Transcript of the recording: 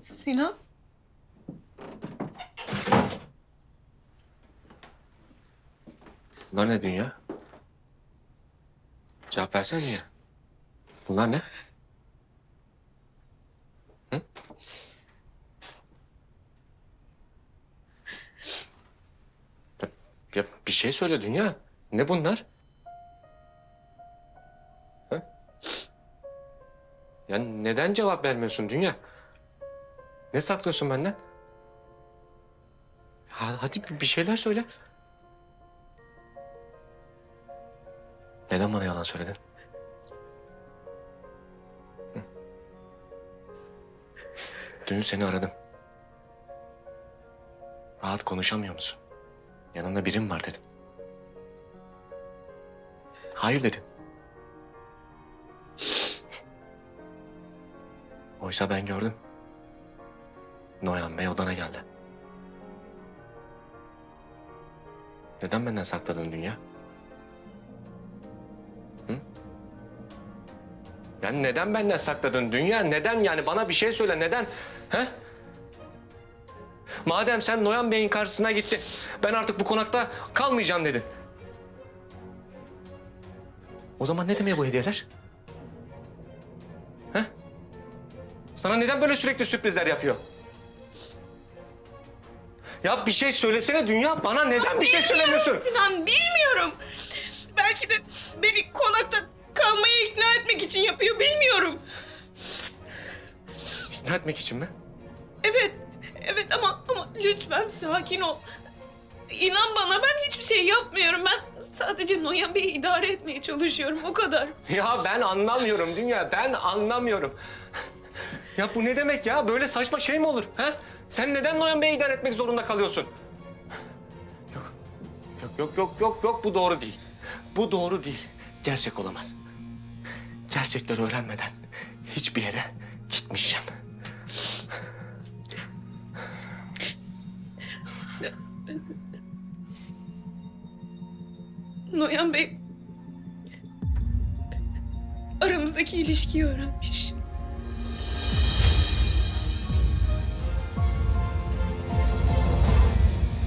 Sinan? Bunlar ne dünya? Cevap versene dünya. Bunlar ne? Hı? Ya, ya bir şey söyle dünya. Ne bunlar? Ya neden cevap vermiyorsun dünya? Ne saklıyorsun benden? Ha, hadi bir- şeyler söyle. Neden bana yalan söyledin? Dün seni aradım. Rahat konuşamıyor musun? Yanında birim var dedim. Hayır dedin. Oysa ben gördüm. Noyan Bey odana geldi. Neden benden sakladın dünya? Ya neden benden sakladın dünya? Neden yani bana bir şey söyle neden? He? Madem sen Noyan Bey'in karşısına gittin, ben artık bu konakta kalmayacağım dedin. O zaman ne demeye bu hediyeler? He? Sana neden böyle sürekli sürprizler yapıyor? Ya bir şey söylesene dünya. Bana neden bir şey söylemiyorsun? Sinan bilmiyorum. Belki de beni konakta kalmaya ikna etmek için yapıyor bilmiyorum. İkna etmek için mi? Evet, evet ama ama lütfen sakin ol. İnan bana ben hiçbir şey yapmıyorum. Ben sadece Noyan Bey'i idare etmeye çalışıyorum o kadar. Ya ben anlamıyorum dünya. Ben anlamıyorum. Ya bu ne demek ya? Böyle saçma şey mi olur? Ha? Sen neden Noyan Bey'i idare etmek zorunda kalıyorsun? Yok. Yok yok yok yok yok bu doğru değil. Bu doğru değil. Gerçek olamaz. Gerçekleri öğrenmeden hiçbir yere gitmeyeceğim. Noyan Bey aramızdaki ilişkiyi öğrenmiş.